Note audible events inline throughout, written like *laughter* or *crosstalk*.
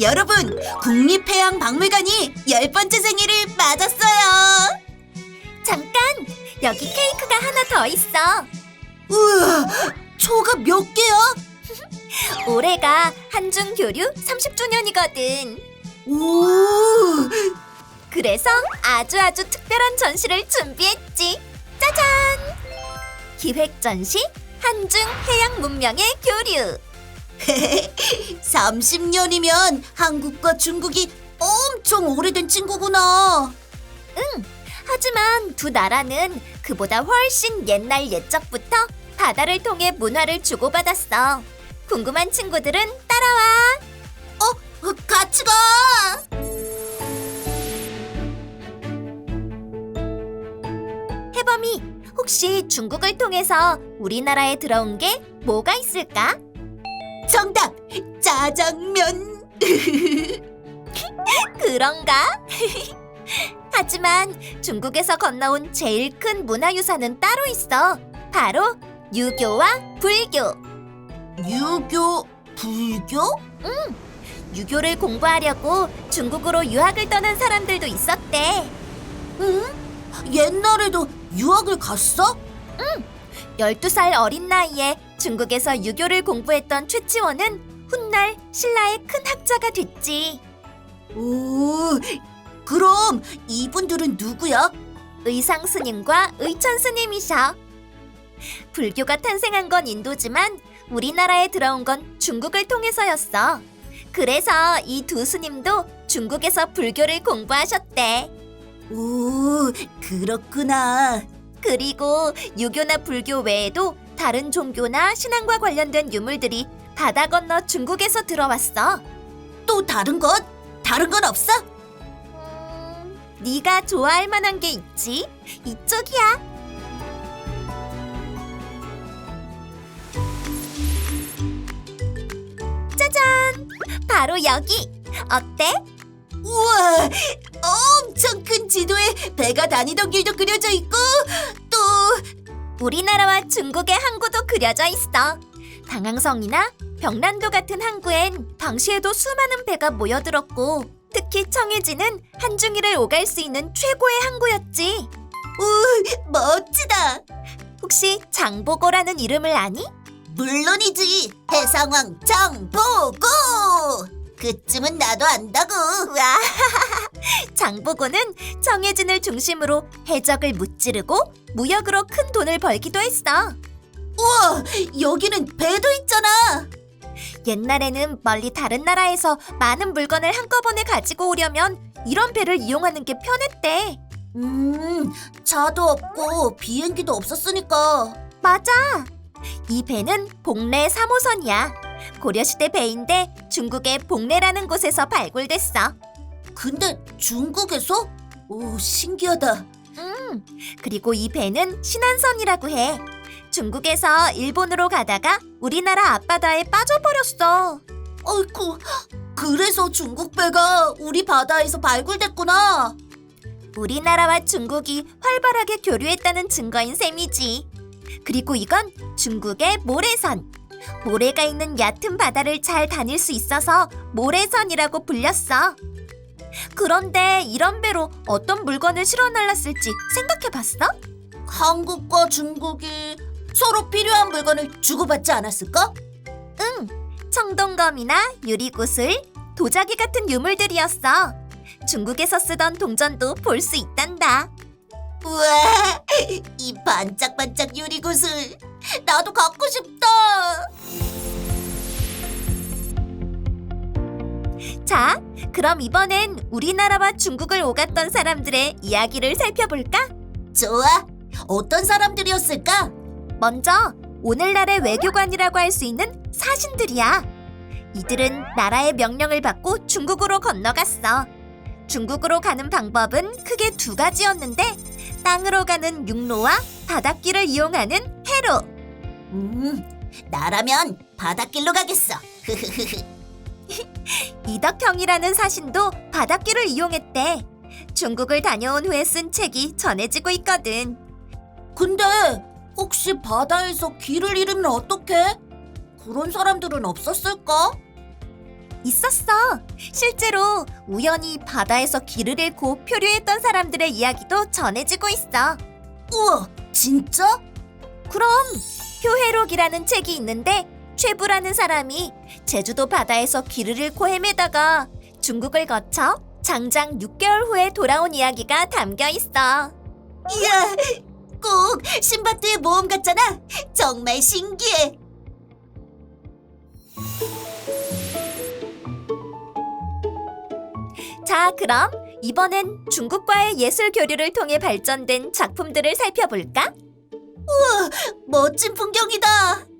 여러분, 국립해양박물관이 열 번째 생일을 맞았어요. 잠깐! 여기 케이크가 하나 더 있어. 우와, 초가 몇 개야? *laughs* 올해가 한중 교류 30주년이거든. 오, 그래서 아주 아주 특별한 전시를 준비했지. 짜잔! 기획 전시 한중 해양 문명의 교류. *laughs* 30년이면 한국과 중국이 엄청 오래된 친구구나. 하지만 두 나라는 그보다 훨씬 옛날 옛적부터 바다를 통해 문화를 주고받았어. 궁금한 친구들은 따라와. 어, 같이 가. 해범이 혹시 중국을 통해서 우리나라에 들어온 게 뭐가 있을까? 정답, 짜장면. *laughs* 그런가? *laughs* 하지만 중국에서 건너온 제일 큰 문화유산은 따로 있어. 바로 유교와 불교. 유교, 불교? 유교를 공부하려고 중국으로 유학을 떠난 사람들도 있었대. 응? 옛날에도 유학을 갔어? 12살 어린 나이에 중국에서 유교를 공부했던 최치원은 훗날 신라의 큰 학자가 됐지. 오, 그럼 이분들은 누구야? 의상 스님과 의천 스님이셔. 불교가 탄생한 건 인도지만 우리나라에 들어온 건 중국을 통해서였어. 그래서 이 두 스님도 중국에서 불교를 공부하셨대. 오, 그렇구나. 그리고 유교나 불교 외에도 다른 종교나 신앙과 관련된 유물들이 바다 건너 중국에서 들어왔어. 또 다른 것? 다른 건 없어? 음, 네가 좋아할 만한 게 있지. 이쪽이야. 짜잔! 바로 여기. 어때? 우와, 엄청 큰 지도에 배가 다니던 길도 그려져 있고 또 우리나라와 중국의 항구도 그려져 있어. 당항성이나 병란도 같은 항구엔 당시에도 수많은 배가 모여들었고 특히 청해지는 한중일을 오갈 수 있는 최고의 항구였지. 우, 멋지다. 혹시 장보고라는 이름을 아니? 물론이지. 해상왕 장보고. 그쯤은 나도 안다고. 와, *laughs* *laughs* 장보고는 청해진을 중심으로 해적을 무찌르고 무역으로 큰 돈을 벌기도 했어. 우와, 여기는 배도 있잖아. 옛날에는 멀리 다른 나라에서 많은 물건을 한꺼번에 가지고 오려면 이런 배를 이용하는 게 편했대. 음, 차도 없고 비행기도 없었으니까. 맞아. 이 배는 복례 3호선이야. 고려시대 배인데 중국의 복례라는 곳에서 발굴됐어. 근데 중국에서? 오, 신기하다. 음, 그리고 이 배는 신안선이라고 해. 중국에서 일본으로 가다가 우리나라 앞바다에 빠져버렸어. 어이쿠, 그래서 중국 배가 우리 바다에서 발굴됐구나. 우리나라와 중국이 활발하게 교류했다는 증거인 셈이지. 그리고 이건 중국의 모래선. 모래가 있는 얕은 바다를 잘 다닐 수 있어서 모래선이라고 불렸어. 그런데 이런 배로 어떤 물건을 실어 날랐을지 생각해 봤어? 한국과 중국이 서로 필요한 물건을 주고받지 않았을까? 응. 청동검이나 유리구슬, 도자기 같은 유물들이었어. 중국에서 쓰던 동전도 볼 수 있단다. 우와, 이 반짝반짝 유리구슬. 나도 갖고 싶다. 자, 그럼 이번엔 우리나라와 중국을 오갔던 사람들의 이야기를 살펴볼까? 좋아. 어떤 사람들이었을까? 먼저 오늘날의 외교관이라고 할 수 있는 사신들이야. 이들은 나라의 명령을 받고 중국으로 건너갔어. 중국으로 가는 방법은 크게 두 가지였는데 땅으로 가는 육로와 바닷길을 이용하는 해로. 음, 나라면 바닷길로 가겠어. *laughs* 이덕형이라는 사신도 바닷길을 이용했대. 중국을 다녀온 후에 쓴 책이 전해지고 있거든. 근데 혹시 바다에서 길을 잃으면 어떡해? 그런 사람들은 없었을까? 있었어. 실제로 우연히 바다에서 길을 잃고 표류했던 사람들의 이야기도 전해지고 있어. 우와, 진짜? 그럼 표해록이라는 책이 있는데 최부라는 사람이 제주도 바다에서 길을 잃고 헤매다가 중국을 거쳐 장장 6개월 후에 돌아온 이야기가 담겨 있어. 이야, 꼭 신바트의 모험 같잖아. 정말 신기해. 자, 그럼 이번엔 중국과의 예술 교류를 통해 발전된 작품들을 살펴볼까? 멋진 풍경이다.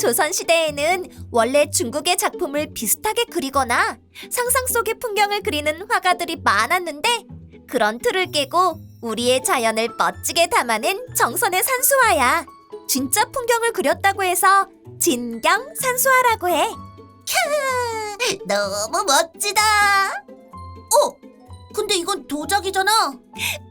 조선 시대에는 원래 중국의 작품을 비슷하게 그리거나 상상 속의 풍경을 그리는 화가들이 많았는데 그런 틀을 깨고 우리의 자연을 멋지게 담아낸 정선의 산수화야. 진짜 풍경을 그렸다고 해서 진경 산수화라고 해. 너무 멋지다. 어, 근데 이건 도자기잖아.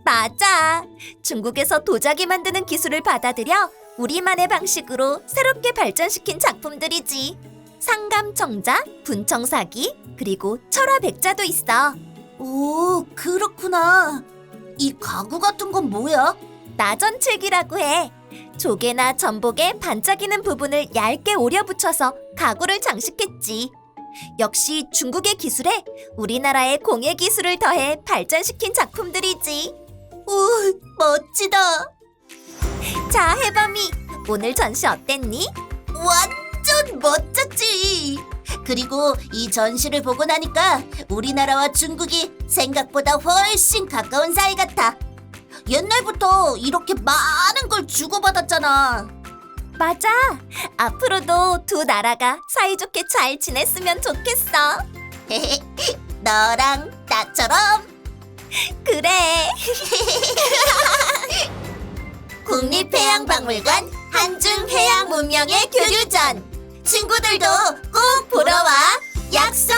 맞아. 중국에서 도자기 만드는 기술을 받아들여 우리만의 방식으로 새롭게 발전시킨 작품들이지. 상감청자, 분청사기, 그리고 철화백자도 있어. 오, 그렇구나. 이 가구 같은 건 뭐야? 나전칠기라고 해. 조개나 전복에 반짝이는 부분을 얇게 오려 붙여서 가구를 장식했지. 역시 중국의 기술에 우리나라의 공예 기술을 더해 발전시킨 작품들이지. 오, 멋지다. 자, 해범이 오늘 전시 어땠니? 완전 멋졌지. 그리고 이 전시를 보고 나니까 우리나라와 중국이 생각보다 훨씬 가까운 사이 같아. 옛날부터 이렇게 많은 걸 주고받았잖아. 맞아. 앞으로도 두 나라가 사이좋게 잘 지냈으면 좋겠어. *laughs* 너랑 나처럼 그래. *laughs* 국립해양박물관 한중해양 문명의 교류전. 친구들도 꼭 보러 와. 약속